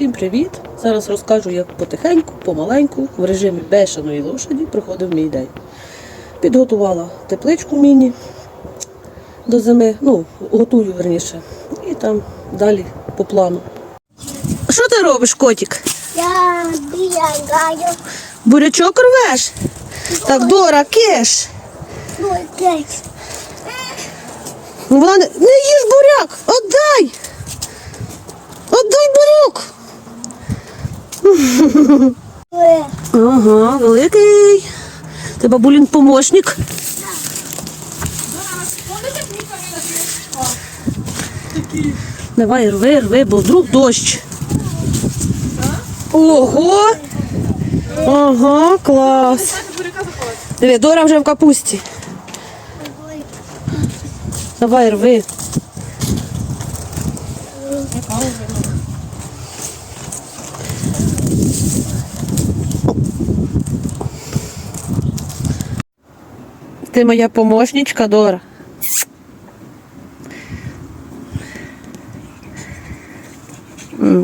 Всім привіт! Зараз розкажу, як потихеньку, помаленьку, в режимі бешеної лошаді проходив мій день. Підготувала тепличку міні до зими, ну, готую верніше. І там далі по плану. Що ти робиш, котик? Я бігаю. Бурячок рвеш? Так, Дора, киш. Ну, Вона не, не їж буряк! Отдай буряк! Ага, великий. Ти бабулін помощник. Давай рви, рви, бо вдруг дощ. Ого! Ага, клас. Диви, Дора вже в капусті. Давай рви. Ти моя помощничка, Дора.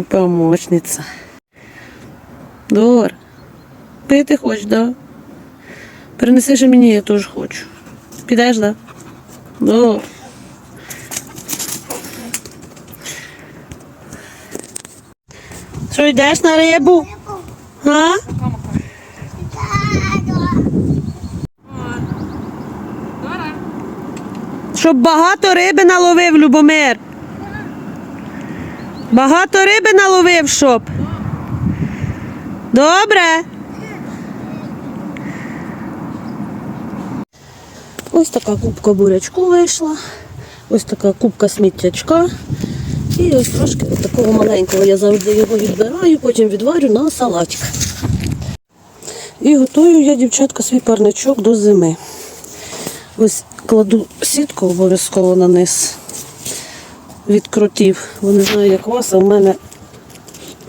Помощниця. Дора. Пити хочеш, да? Принеси же мені, я теж хочу. Підеш, да? Дора. Що йдеш на рибу? А? Щоб багато риби наловив, Любомир. Багато риби наловив, щоб. Добре. Ось така кубка бурячку вийшла. Ось така кубка сміттячка. І ось трошки от такого маленького я завжди його відбираю, потім відварю на салатик. І готую я, дівчатка, свій парничок до зими. Ось кладу сітку обов'язково на низ від кротів. Бо не знаю, як у вас, а в мене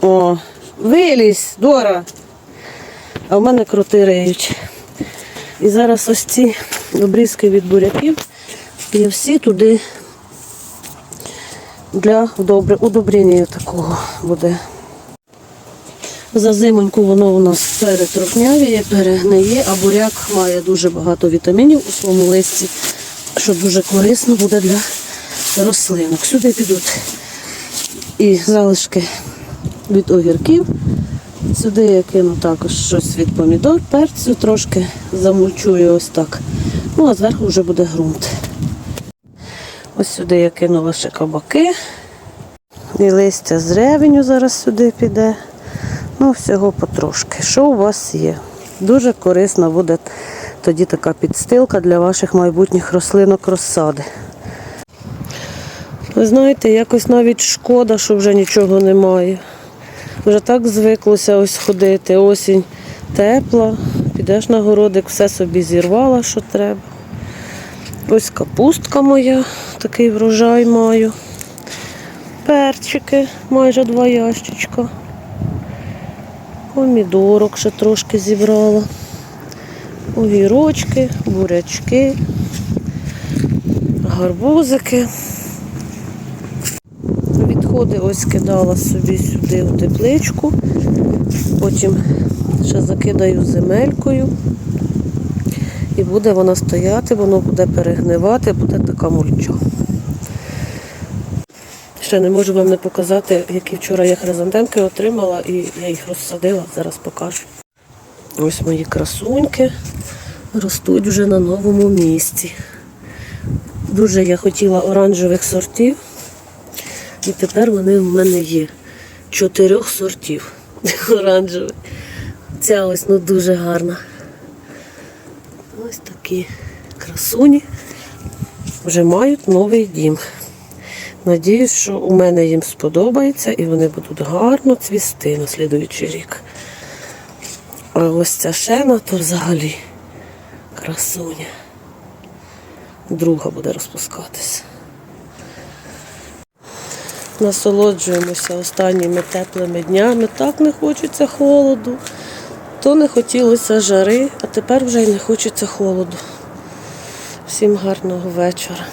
о, вилізь, Дора. А в мене кроти риють. І зараз ось ці обрізки від буряків я всі туди для удобрення такого буде. За зимоньку воно у нас перетрухнявіє, перегниє, а буряк має дуже багато вітамінів у своєму листі, що дуже корисно буде для рослинок. Сюди підуть і залишки від огірків. Сюди я кину також щось від помідор, перцю трошки замульчую ось так. Ну, а зверху вже буде ґрунт. Ось сюди я кинула ще кабаки. І листя з ревеню зараз сюди піде. Ну, всього потрошки. Що у вас є? Дуже корисна буде тоді така підстилка для ваших майбутніх рослинок розсади. Ви знаєте, якось навіть шкода, що вже нічого немає. Вже так звиклося ось ходити. Осінь тепла, підеш на городик, все собі зірвала, що треба. Ось капустка моя, такий врожай маю. Перчики, майже два ящичка. Помідорок ще трошки зібрала. Огірочки, бурячки, гарбузики. Відходи ось кидала собі сюди у тепличку. Потім ще закидаю земелькою. І буде вона стояти, воно буде перегнивати, буде така мульча. Ще не можу вам не показати, які вчора я хризантемки отримала і я їх розсадила, зараз покажу. Ось мої красуньки ростуть вже на новому місці. Дуже я хотіла оранжевих сортів, і тепер вони в мене є. Чотирьох сортів оранжевих. Ця ось ну дуже гарна. Ось такі красуні вже мають новий дім. Надіюсь, що у мене їм сподобається і вони будуть гарно цвісти на слідуючий рік. А ось ця шена то взагалі красуня. Друга буде розпускатися. Насолоджуємося останніми теплими днями. Так не хочеться холоду. То не хотілося жари, а тепер вже й не хочеться холоду. Всім гарного вечора.